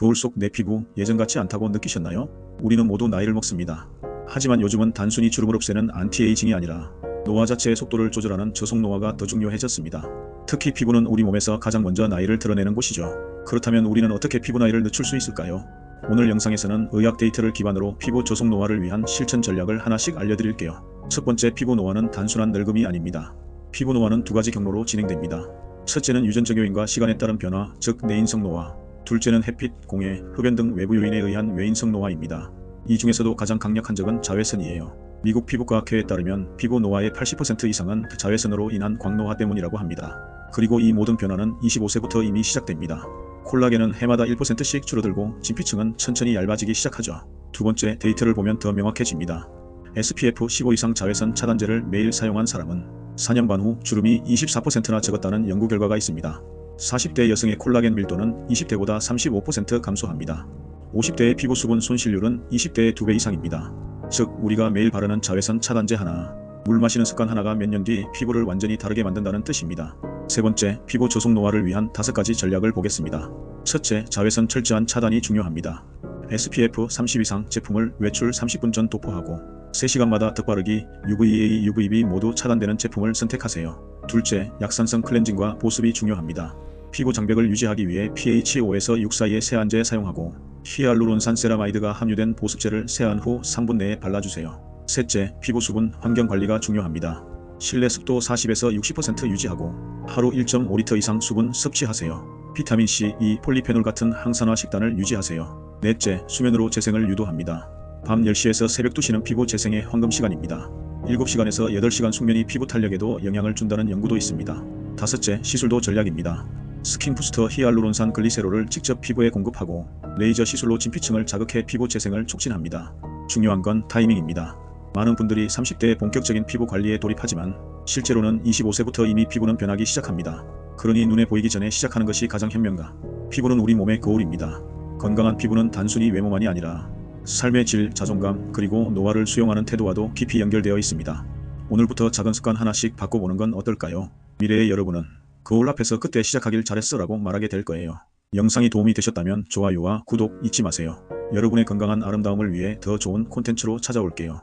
거울 속 내 피부 예전 같지 않다고 느끼셨나요? 우리는 모두 나이를 먹습니다. 하지만 요즘은 단순히 주름을 없애는 안티에이징이 아니라 노화 자체의 속도를 조절하는 저속 노화가 더 중요해졌습니다. 특히 피부는 우리 몸에서 가장 먼저 나이를 드러내는 곳이죠. 그렇다면 우리는 어떻게 피부 나이를 늦출 수 있을까요? 오늘 영상에서는 의학 데이터를 기반으로 피부 저속 노화를 위한 실천 전략을 하나씩 알려드릴게요. 첫 번째 피부 노화는 단순한 늙음이 아닙니다. 피부 노화는 두 가지 경로로 진행됩니다. 첫째는 유전적 요인과 시간에 따른 변화, 즉 내인성 노화. 둘째는 햇빛, 공해, 흡연 등 외부 요인에 의한 외인성 노화입니다. 이 중에서도 가장 강력한 적은 자외선이에요. 미국 피부과학회에 따르면 피부 노화의 80% 이상은 자외선으로 인한 광노화 때문이라고 합니다. 그리고 이 모든 변화는 25세부터 이미 시작됩니다. 콜라겐은 해마다 1%씩 줄어들고 진피층은 천천히 얇아지기 시작하죠. 두 번째 데이터를 보면 더 명확해집니다. SPF 15 이상 자외선 차단제를 매일 사용한 사람은 4년 반 후 주름이 24%나 적었다는 연구 결과가 있습니다. 40대 여성의 콜라겐 밀도는 20대보다 35% 감소합니다. 50대의 피부 수분 손실률은 20대의 2배 이상입니다. 즉 우리가 매일 바르는 자외선 차단제 하나, 물 마시는 습관 하나가 몇 년 뒤 피부를 완전히 다르게 만든다는 뜻입니다. 세 번째, 피부 저속 노화를 위한 다섯 가지 전략을 보겠습니다. 첫째, 자외선 철저한 차단이 중요합니다. SPF 30 이상 제품을 외출 30분 전 도포하고 3시간마다 덧바르기 UVA, UVB 모두 차단되는 제품을 선택하세요. 둘째, 약산성 클렌징과 보습이 중요합니다. 피부 장벽을 유지하기 위해 pH 5에서 6 사이의 세안제 사용하고 히알루론산 세라마이드가 함유된 보습제를 세안 후 3분 내에 발라주세요. 셋째, 피부 수분 환경 관리가 중요합니다. 실내 습도 40에서 60% 유지하고 하루 1.5리터 이상 수분 섭취하세요. 비타민 C, E, 폴리페놀 같은 항산화 식단을 유지하세요. 넷째, 수면으로 재생을 유도합니다. 밤 10시에서 새벽 2시는 피부 재생의 황금 시간입니다. 7시간에서 8시간 숙면이 피부 탄력에도 영향을 준다는 연구도 있습니다. 다섯째, 시술도 전략입니다. 스킨 부스터 히알루론산 글리세롤을 직접 피부에 공급하고 레이저 시술로 진피층을 자극해 피부 재생을 촉진합니다. 중요한 건 타이밍입니다. 많은 분들이 30대에 본격적인 피부 관리에 돌입하지만 실제로는 25세부터 이미 피부는 변하기 시작합니다. 그러니 눈에 보이기 전에 시작하는 것이 가장 현명가. 피부는 우리 몸의 거울입니다. 건강한 피부는 단순히 외모만이 아니라 삶의 질, 자존감, 그리고 노화를 수용하는 태도와도 깊이 연결되어 있습니다. 오늘부터 작은 습관 하나씩 바꿔보는 건 어떨까요? 미래의 여러분은 거울 앞에서 그때 시작하길 잘했어 라고 말하게 될 거예요. 영상이 도움이 되셨다면 좋아요와 구독 잊지 마세요. 여러분의 건강한 아름다움을 위해 더 좋은 콘텐츠로 찾아올게요.